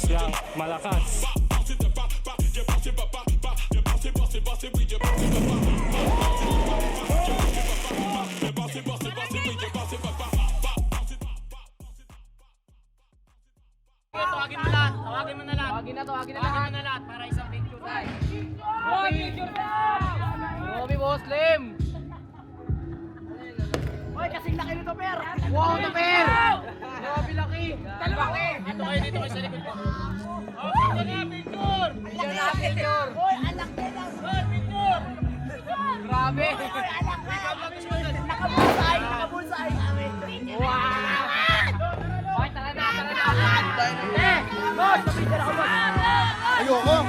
teams lang malakas. Tawagin mo lahat. Tawagin mo na lahat. Tawagin na, tawagin na lahat. Kasing laki nito, Per! Wow, ito, Per! Bobby laki! Laki! Dito kayo, dito kayo sa likod ko. Oh, picture na, picture! Picture na, picture! Hoy, anak na lang! Hoy, picture! Grabe! Hoy, anak na! Nakabulsay! Nakabulsay! Wow! Hoy, tara na, tara na! Eh! Boss, mapicture ako, boss! Ayoko.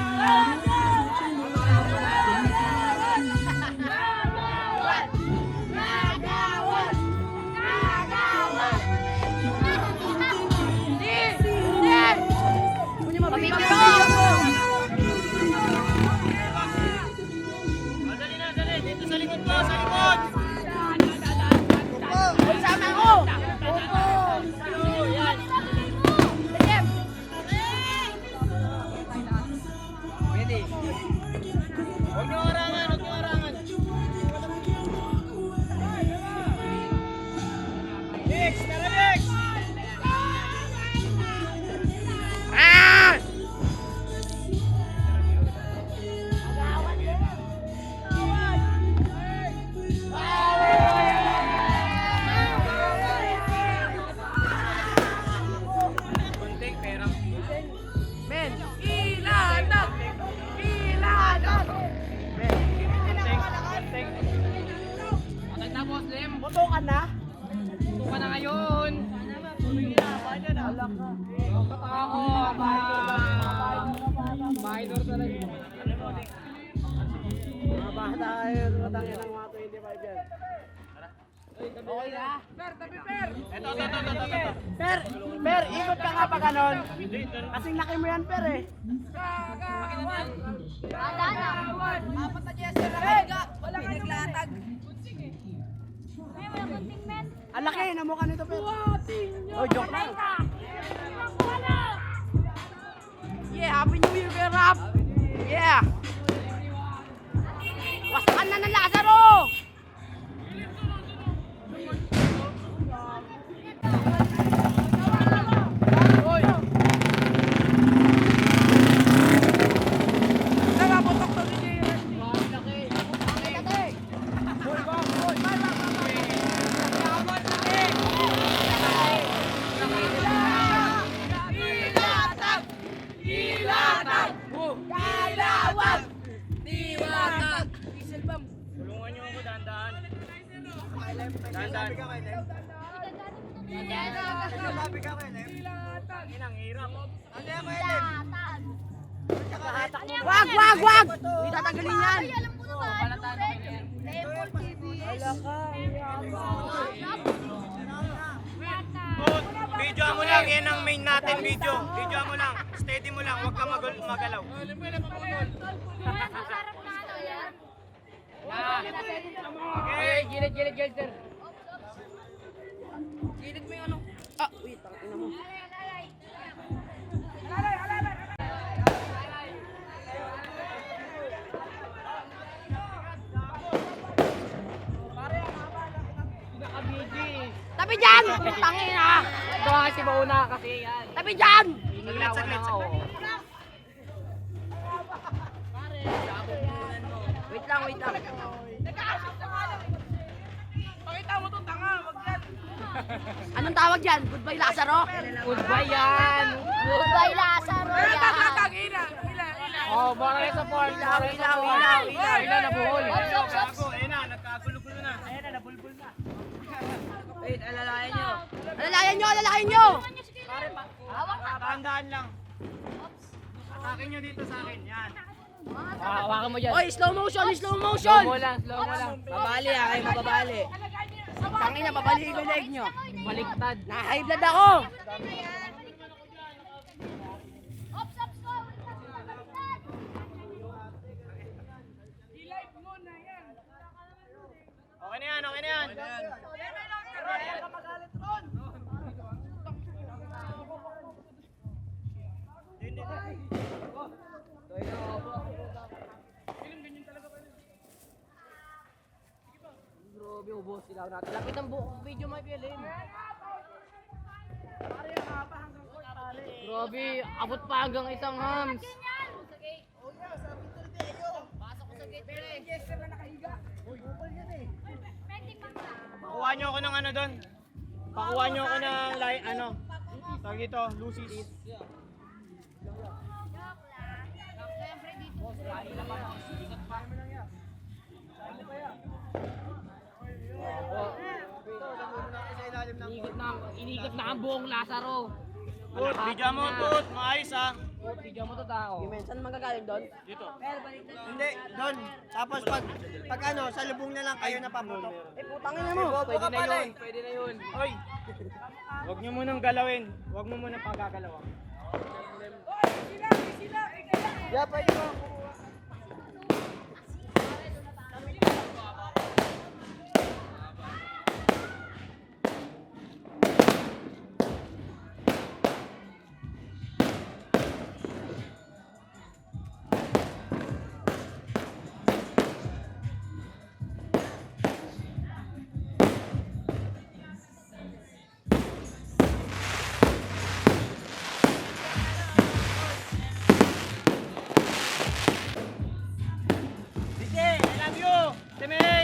Ka. Ako, Minor talaga. Mga bata kayo, matangin ng mga 25 yan. Okay na. Per, tabi, Per. Ito, ito, ito, ito, ito. Per, Per, ikot ka nga pa ganon. Kasing laki mo yan, Per eh. Apat na Jesse na kaya pinaglatag. Ang laki, namukha nito, Per. Oh, joke lang. Yeah, Happy New Year, Per Rap. Yeah. Wag, wag, wag! Hindi tatanggalin yan. Video mo lang, yan ang main natin video. Video mo lang. Steady mo lang, huwag ka magul magalaw. Okay, gilid, gilid, gilid, sir. Gilid dyan! Putangin na! Ito kasi mauna kasi yan. Tabi dyan! Saglit, saglit, saglit. Wait lang, wait lang. Pakita mo itong tanga, wag yan. Anong tawag dyan? Goodbye, Lazaro? Goodbye yan. Goodbye, Lazaro! Latag, ila, ila, ila. Oh, moral support. Ilaw, support. ilaw, ilaw. Ilaw na buhol. Ops, ops, ops. Gago, ayun na, nagkagulo-gulo na. Ayun na, nabulbul na. Wait, alalayan nyo. Alalayan nyo, alalayan nyo! Dahan-dahan lang. Atake nyo dito sa akin, yan. Hawakan mo dyan. Oy, slow motion, slow Slow motion! mo lang, slow mo lang. Babali ah, kayo mababali. Tangina, babali yung leg nyo. Baliktad. Blood ako! Okay Lapit ang buong video, Michael. Eh. Grabe, abot pa hanggang isang hams. Pasok ko sa gate, pre. Pakuha nyo ako ng ano doon. Pakuha nyo ako ng li- ano. Tawag dito, Lucy's. Inigot na, inigot na ang buong Lazaro. Tut, bigyan mo tut, maayos ah. Oh, bigyan mo to tao. Saan magagaling doon? Dito. Hindi, doon. Tapos pag, pag ano, sa lubong na lang kayo napaputok. Eh, putangin na mo. Pwede na yun. Pwede na yun. Hoy! Huwag nyo munang galawin. Huwag mo munang pagagalawan. Yeah, pwede mo. Timmy!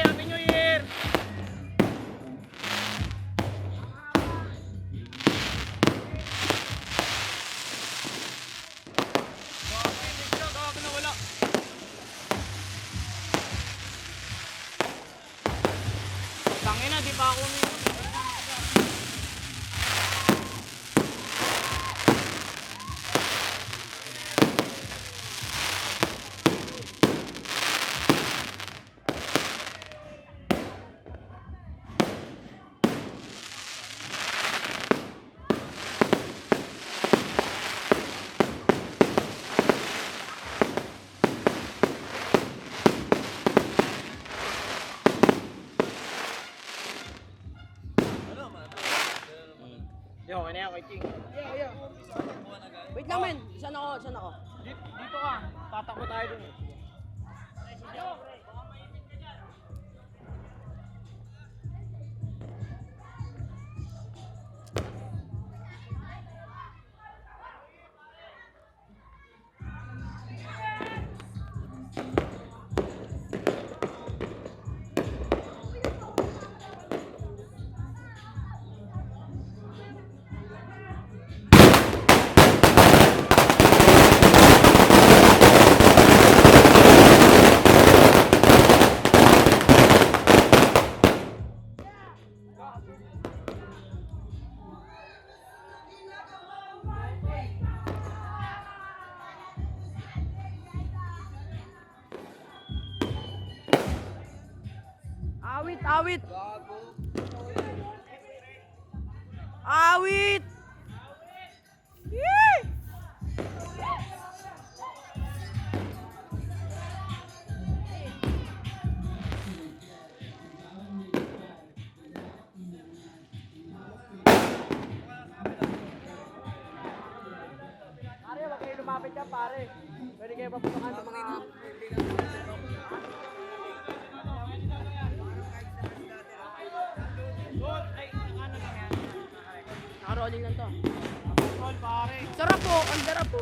Ano yan kay King? Wait lang, men. Saan ako? Saan ako? Dito, dito ka. Tatakbo tayo dun. eh. Awit, awit. Awit. Yee! Pare, wag kayo lumapit dyan, pare. Pwede kayo paputokan sa mga... Naka-rolling lang to. Roll, pare. Sarap po, ang sarap po.